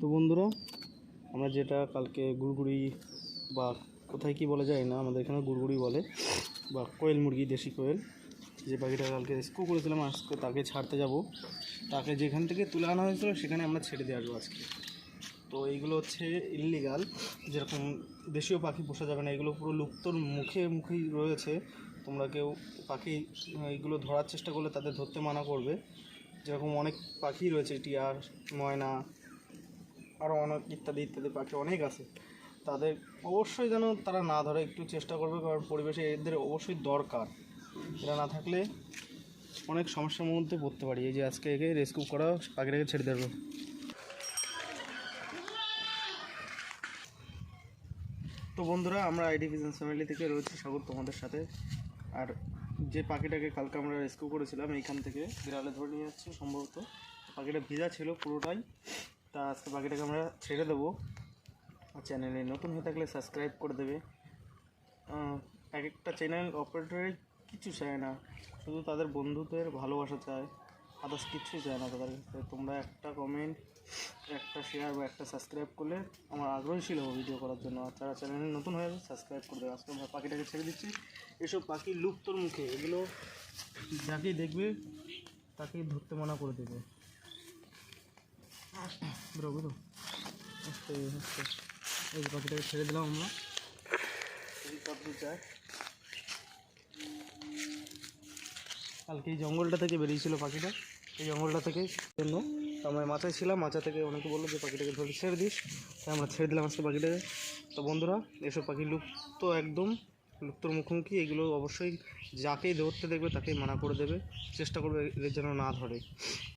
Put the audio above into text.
তো বন্ধুরা, আমরা যেটা কালকে গুড়গুড়ি বা কোথায় কি বলা যায় না, আমাদের এখানে গুড়গুড়ি বলে, বা কোয়েল মুরগি, দেশি কোয়েল। যে পাখিটা কালকে রেস্কিউ করেছিলাম, আজকে তাকে ছাড়তে যাব। তাকে যেখান থেকে তুলে আনা হয়েছিল, সেখানে আমরা ছেড়ে দিয়ে আসব আজকে। তো এইগুলো হচ্ছে ইল্লিগাল যেরকম দেশীয় পাখি পোষা যাবে না, এগুলো পুরো লুপ্তর মুখে মুখেই রয়েছে। তোমরা কেউ পাখি, এইগুলো ধরার চেষ্টা করলে তাদের ধরতে মানা করবে। যেরকম অনেক পাখি রয়েছে, টিয়ার, ময়না আরও অনেক ইত্যাদি ইত্যাদি পাখি অনেক আছে। তাদের অবশ্যই যেন তারা না ধরে একটু চেষ্টা করবে, কারণ পরিবেশে এদের অবশ্যই দরকার। এরা না থাকলে অনেক সমস্যার মধ্যে পড়তে পারি। এই যে আজকে একে রেস্কিউ করা, পাখিটাকে ছেড়ে দেবো তো বন্ধুরা, আমরা আইডি বিজনেস ফ্যামিলি থেকে রয়েছি। সাগর তোমাদের সাথে। আর যে পাখিটাকে কালকে আমরা রেস্কিউ করেছিলাম এইখান থেকে বিড়ালে ধরে নিয়ে যাচ্ছে। সম্ভবত পাখিটা ভিজা ছিল পুরোটাই। তা আজকে পাখিটাকে আমরা ছেড়ে দেবো। আর চ্যানেলে নতুন হয়ে থাকলে সাবস্ক্রাইব করে দেবে। এক একটা চ্যানেল অপারেটরে কিছু চায় না, শুধু তাদের বন্ধুদের ভালোবাসা চায় আদার্স কিচ্ছুই চায় না তাদের তোমরা একটা কমেন্ট একটা শেয়ার বা একটা সাবস্ক্রাইব করলে আমার আগ্রহী হব ভিডিও করার জন্য। আর যারা চ্যানেলে নতুন হয়ে সাবস্ক্রাইব করে দেবে। আজকে আমরা পাখিটাকে ছেড়ে দিচ্ছি। এসব পাখি লুপ্তর মুখে, এগুলো যাকেই দেখবে, তাকেই ধরতে মানা করে দেবে। আস্তে আস্তে এই যে পাখিটাকে ছেড়ে দিলাম আমরা। কালকে এই জঙ্গলটা থেকে বেরিয়েছিল পাখিটা। এই জঙ্গলটা থেকে জন্য আমরা মাচায় ছিলাম মাচা থেকে অনেকে বলল যে পাখিটাকে ধরে ছেড়ে দিস। তাই আমরা ছেড়ে দিলাম আজকে পাখিটাকে। তো বন্ধুরা, এসব পাখি লুপ্ত একদম, লুপ্তর মুখোমুখি, এগুলো অবশ্যই যাকেই ধরতে দেখবে তাকেই মানা করে দেবে। চেষ্টা করবে এদের যেন না ধরে।